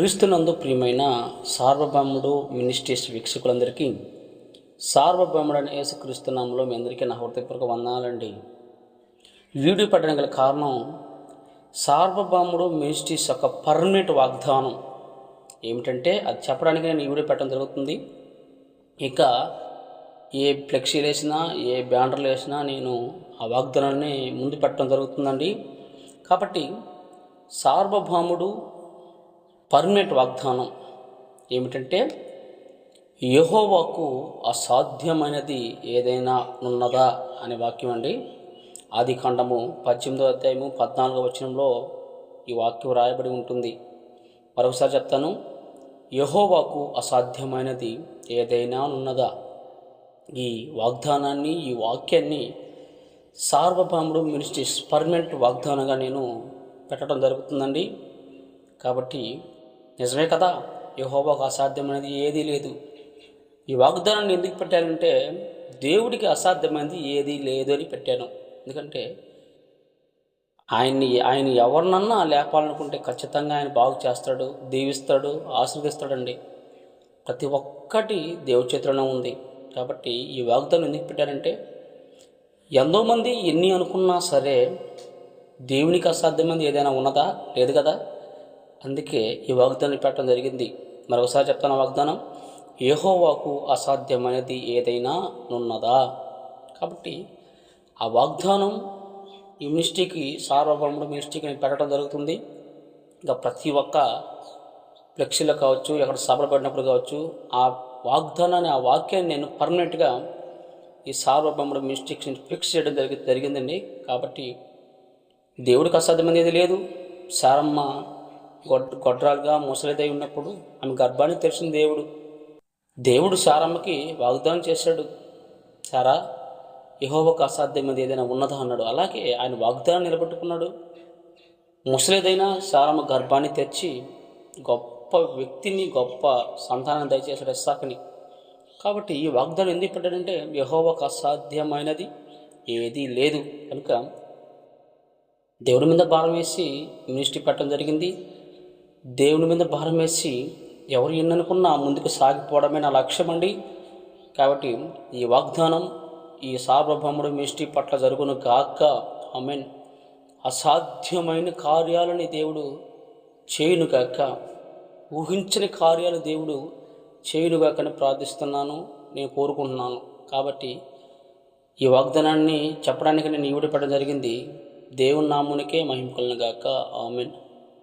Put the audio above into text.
క్రీస్తునందు ప్రియమైన సార్వభౌముడు మినిస్ట్రీస్ వీక్షకులందరికీ సార్వభౌముడు అనే యేసుక్రీస్తునామంలో మీ అందరికీ నా హృదయపూర్వక వందాలండి వీడియో పెట్టడం గల కారణం సార్వభౌముడు మినిస్ట్రీస్ యొక్క పర్మనెంట్ వాగ్దానం ఏమిటంటే అది చెప్పడానికి నేను ఈ వీడియో పెట్టడం జరుగుతుంది. ఇక ఏ ఫ్లెక్సీలు వేసినా ఏ బ్యానర్లు వేసినా నేను ఆ వాగ్దానాన్ని ముందు పెట్టడం జరుగుతుందండి. కాబట్టి సార్వభౌముడు పర్మనెంట్ వాగ్దానం ఏమిటంటే యహోవాకు అసాధ్యమైనది ఏదైనా ఉన్నదా అనే వాక్యం అండి. ఆది ఖండము పద్దెనిమిదో అధ్యాయము పద్నాలుగో వచనంలో ఈ వాక్యం రాయబడి ఉంటుంది. మరొకసారి చెప్తాను యహోవాకు అసాధ్యమైనది ఏదైనా ఉన్నదా? ఈ వాగ్దానాన్ని ఈ వాక్యాన్ని సార్వభౌముడు మినిస్ట్రీస్ పర్మనెంట్ వాగ్దానంగా నేను పెట్టడం జరుగుతుందండి. కాబట్టి నిజమే కదా? యహోవాకు అసాధ్యమైనది ఏదీ లేదు. ఈ వాగ్దానాన్ని ఎందుకు పెట్టానంటే దేవుడికి అసాధ్యమైనది ఏదీ లేదు అని పెట్టాను. ఎందుకంటే ఆయన్ని ఆయన ఎవరినన్నా లేపాలనుకుంటే ఖచ్చితంగా ఆయన బాగు చేస్తాడు దీవిస్తాడు ఆశీర్వదిస్తాడండి. ప్రతి ఒక్కటి దేవుడి చేతిలోనే ఉంది. కాబట్టి ఈ వాగ్దానం ఎందుకు పెట్టారంటే ఎంతోమంది ఎన్ని అనుకున్నా సరే దేవునికి అసాధ్యమైనది ఏదైనా ఉన్నదా? లేదు కదా? అందుకే ఈ వాగ్దానం పెట్టడం జరిగింది. మరొకసారి చెప్తాను వాగ్దానం. ఏహోవాకు అసాధ్యమైనది ఏదైనా ఉన్నదా కాబట్టి ఆ వాగ్దానం ఈ మినిస్ట్రీకి సార్వభౌముడు మినిస్ట్రీకి పెట్టడం జరుగుతుంది. ఇంకా ప్రతి ఒక్క ఫ్లెక్సీలో కావచ్చు ఎక్కడ సభలు పడినప్పుడు కావచ్చు ఆ వాగ్దానాన్ని ఆ వాక్యాన్ని నేను పర్మనెంట్గా ఈ సార్వభౌముడు మినిస్ట్రీకి ఫిక్స్ చేయడం జరిగి జరిగిందండి. కాబట్టి దేవుడికి అసాధ్యమైనది లేదు. సారమ్మ గొడ్రాలుగా ముసలిదై ఉన్నప్పుడు ఆమె గర్భాన్ని తెలిసిన దేవుడు. దేవుడు సారమ్మకి వాగ్దానం చేశాడు. సారా యహోవకు అసాధ్యమైనది ఏదైనా ఉన్నదా? అన్నాడు. అలాగే ఆయన వాగ్దానం నిలబెట్టుకున్నాడు. ముసలిదైనా సారమ్మ గర్భాన్ని తెచ్చి గొప్ప వ్యక్తిని గొప్ప సంతానాన్ని దయచేశాడు ఇస్సాకని. కాబట్టి ఈ వాగ్దానం ఎందుకు పెట్టాడంటే యహోవకు అసాధ్యమైనది ఏదీ లేదు. కనుక దేవుడి మీద భారం వేసి మినిస్ట్రీ పెట్టడం జరిగింది. దేవుని మీద భారం వేసి ఎవరు ఎన్ననుకున్నా ముందుకు సాగిపోవడమే నా లక్ష్యం అండి కాబట్టి ఈ వాగ్దానం ఈ సార్వభౌముడు మిష్టి పట్ల జరుగును గాక. ఆమెన్. అసాధ్యమైన కార్యాలని దేవుడు చేయును గాక. ఊహించని కార్యాలు దేవుడు చేయును గాకని ప్రార్థిస్తున్నాను నేను కోరుకుంటున్నాను. కాబట్టి ఈ వాగ్దానాన్ని చెప్పడానికి నేను ఈవిడపడడం పెట్టడం జరిగింది. దేవుని నామునికే మహిమకులను గాక. ఆమెన్.